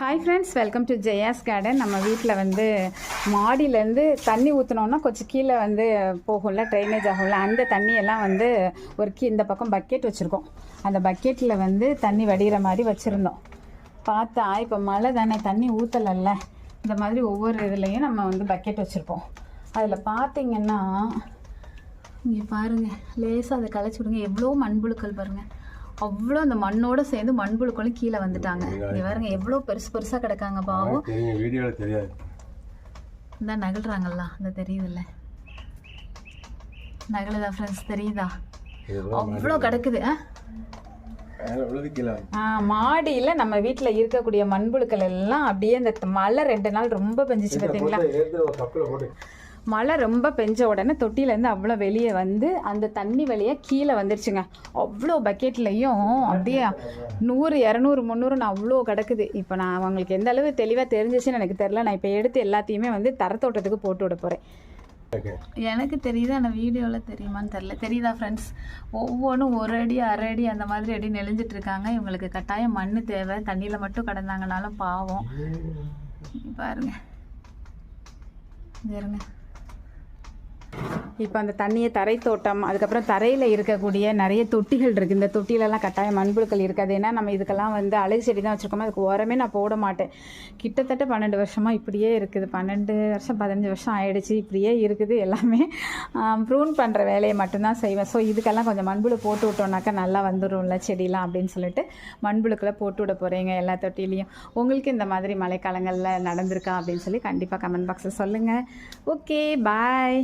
Hi friends welcome to Jaya's garden நம்ம வீட்டில் வந்து மாடியிலேருந்து தண்ணி ஊற்றினோன்னா கொஞ்சம் கீழே வந்து போகும்ல ட்ரைனேஜ் ஆகும்ல அந்த தண்ணியெல்லாம் வந்து ஒரு கீ இந்த பக்கம் பக்கெட் வச்சுருக்கோம். அந்த பக்கெட்டில் வந்து தண்ணி வடிகிற மாதிரி வச்சுருந்தோம். பார்த்தா இப்போ மழை தானே தண்ணி ஊற்றலைல்ல இந்த மாதிரி ஒவ்வொரு இதுலேயும் நம்ம வந்து பக்கெட் வச்சுருப்போம். அதில் பார்த்தீங்கன்னா இங்கே பாருங்கள் லேசாக அதை களைச்சி விடுங்க. எவ்வளோ மண்புழுக்கள் பாருங்கள் அவ்வளோ அந்த மண்ணோட சேர்ந்து மண்புழுக்களும் கீழே வந்துட்டாங்க. இங்கே பாருங்க எவ்வளோ பெருசு பெருசாக கிடக்காங்க பாவம். வீடியோவில் தெரியாது. இந்த நகல்றாங்கல்ல. அந்த தெரியுதுல்ல. நகலுதா ஃப்ரெண்ட்ஸ் தெரியுதா? அவ்வளோ கிடக்குது ஆ? மேலே மாடியில் நம்ம வீட்டில் இருக்கக்கூடிய மண்புழுக்கள் எல்லாம் அப்படியே இந்த மழை ரெண்டு நாள் ரொம்ப பெஞ்சிச்சு பார்த்தீங்களா மழை ரொம்ப பெஞ்ச உடனே தொட்டிலேருந்து அவ்வளோ வெளியே வந்து அந்த தண்ணி வழியாக கீழே வந்துருச்சுங்க. அவ்வளோ பக்கெட்லேயும் அப்படியே நூறு இரநூறு முந்நூறுன்னு அவ்வளோ கிடக்குது. இப்போ நான் அவங்களுக்கு எந்த அளவு தெளிவாக தெரிஞ்சிச்சுன்னு எனக்கு தெரில நான் இப்போ எடுத்து எல்லாத்தையுமே வந்து தரத்தோட்டத்துக்கு போட்டு விட போகிறேன் எனக்கு தெரியுது? ஆனால் வீடியோவில் தெரியுமான்னு தெரில தெரியுதா ஃப்ரெண்ட்ஸ் ஒவ்வொன்றும் ஒரு அடி அரை அடி அந்த மாதிரி அடி நெளிஞ்சிட்டு இருக்காங்க. இவங்களுக்கு கட்டாயம் மண் தேவை. தண்ணியில் மட்டும் கிடந்தாங்கனாலும் பாவம். பாருங்க. இருங்க. இப்போ அந்த தண்ணியை தரை தோட்டம் அதுக்கப்புறம் தரையில் இருக்கக்கூடிய நிறைய தொட்டிகள் இருக்குது இந்த தொட்டிலெல்லாம் கட்டாயம் மண்புழுக்கள் இருக்காது. ஏன்னா நம்ம இதுக்கெல்லாம் வந்து அழகு செடி தான் வச்சுருக்கோம்? அதுக்கு உரமே நான் போட மாட்டேன். கிட்டத்தட்ட பன்னெண்டு வருஷமாக இப்படியே இருக்குது. பன்னெண்டு வருஷம் பதினஞ்சு வருஷம் ஆயிடுச்சு. இப்படியே இருக்குது எல்லாமே. ப்ரூன் பண்ணுற வேலையை மட்டும்தான் செய்வேன். ஸோ இதுக்கெல்லாம் கொஞ்சம் மண்புழு போட்டு விட்டோம்னாக்கா நல்லா வந்துடும்ல செடிலாம் அப்படின்னு சொல்லிட்டு மண்புழுக்களை போட்டு விட போகிறீங்க எல்லா தொட்டிலையும். உங்களுக்கு இந்த மாதிரி மழைக்காலங்களில் நடந்திருக்கா அப்படின்னு சொல்லி கண்டிப்பாக கமெண்ட் பாக்ஸில் சொல்லுங்கள் ஓகே பாய்